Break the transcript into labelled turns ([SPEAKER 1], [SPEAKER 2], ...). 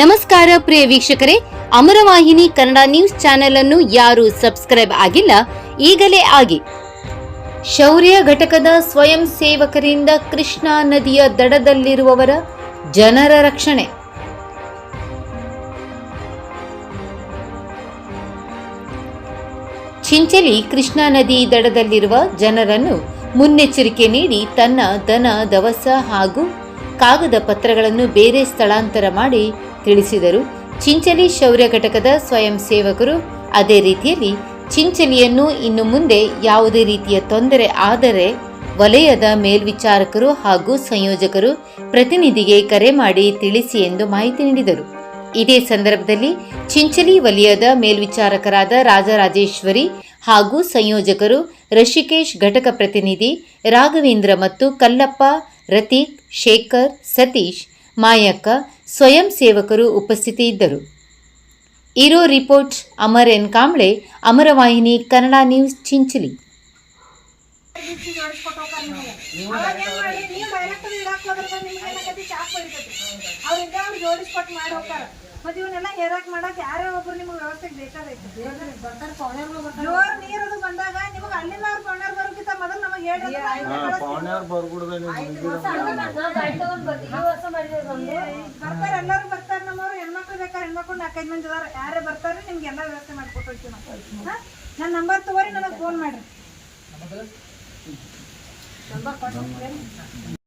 [SPEAKER 1] ನಮಸ್ಕಾರ ಪ್ರಿಯ ವೀಕ್ಷಕರೇ, ಅಮರವಾಹಿನಿ Kannada news channel ಅನ್ನು ಯಾರು ಸಬ್ಸ್ಕ್ರೈಬ್ ಆಗಿಲ್ಲ, ಈಗಲೇ ಆಗಿ. ಶೌರ್ಯ ಘಟಕದ ಸ್ವಯಂ ಸೇವಕರಿಂದ ಕೃಷ್ಣಾ ನದಿಯ ದಡದಲ್ಲಿರುವವರ ಜನರ ರಕ್ಷಣೆ. ಚಿಂಚಲಿ ಕೃಷ್ಣಾ ನದಿ ದಡದಲ್ಲಿರುವ ಜನರನ್ನು ಮುನ್ನೆಚ್ಚರಿಕೆ ನೀಡಿ ತನ್ನ ದನ, ದವಸ ಹಾಗೂ ಕಾಗದ ಪತ್ರಗಳನ್ನು ಬೇರೆ ಸ್ಥಳಾಂತರ ಮಾಡಿ ತಿಳಿಸಿದರು. ಚಿಂಚಲಿ ಶೌರ್ಯ ಘಟಕದ ಸ್ವಯಂ ಸೇವಕರು ಅದೇ ರೀತಿಯಲ್ಲಿ ಚಿಂಚಲಿಯನ್ನು ಇನ್ನು ಮುಂದೆ ಯಾವುದೇ ರೀತಿಯ ತೊಂದರೆ ಆದರೆ ವಲಯದ ಮೇಲ್ವಿಚಾರಕರು ಹಾಗೂ ಸಂಯೋಜಕರು ಪ್ರತಿನಿಧಿಗೆ ಕರೆ ಮಾಡಿ ತಿಳಿಸಿ ಎಂದು ಮಾಹಿತಿ ನೀಡಿದರು. ಇದೇ ಸಂದರ್ಭದಲ್ಲಿ ಚಿಂಚಲಿ ವಲಯದ ಮೇಲ್ವಿಚಾರಕರಾದ ರಾಜರಾಜೇಶ್ವರಿ ಹಾಗೂ ಸಂಯೋಜಕರು ಋಷಿಕೇಶ್ ಘಟಕ ಪ್ರತಿನಿಧಿ ರಾಘವೇಂದ್ರ ಮತ್ತು ಕಲ್ಲಪ್ಪ, ರತೀಕ್, ಶೇಖರ್, ಸತೀಶ್, ಮಾಯಕ್ಕ ಸ್ವಯಂ ಸೇವಕರು ಉಪಸ್ಥಿತಿ ಇದ್ದರು. ಇರೋ report Amar N Kamble Amaravahini Kannada news Chinchali.
[SPEAKER 2] ಮತ್ತೆ ಇವನ್ನೆಲ್ಲ ಹೇರಾಕ್ ಮಾಡಕ್ ಯಾರೋ ಒಬ್ರು ನಿಮ್ಗೆ ವ್ಯವಸ್ಥೆಗೆ ಬೇಕಾಗೈತೆ ಜೋರ್ ನೀರದು ಬಂದಾಗ ನಿಮಗೆ ಅಲ್ಲಿಂದ ಅವ್ರ ಪೌಣರ್ ಬರೋಕ್ಕಿಂತ ಮೊದಲು ನಮಗೆ
[SPEAKER 3] ಹೇಳಿ
[SPEAKER 2] ಬರ್ತಾರ. ಎಲ್ಲರೂ ಬರ್ತಾರ. ನಮ್ಮವ್ರು ಹೆಣ್ಮಕ್ಳು ಬೇಕಾರೆ ಹೆಣ್ಮಕ್ಳು ನಾಲ್ಕೈದು ಮಂದಿ ಅದಾರ. ಯಾರೇ ಬರ್ತಾರೆ ನಿಮ್ಗೆ ಎಲ್ಲ ವ್ಯವಸ್ಥೆ ಮಾಡ್ಕೊಟ್ಟು ಹೋಗ್ತೀವಿ ನಾವು. ನನ್ನ ನಂಬರ್ ತಗೋರಿ ನನಗೆ ಫೋನ್ ಮಾಡ್ರಿ. ನಂಬರ್ ಕೊಟ್ಟು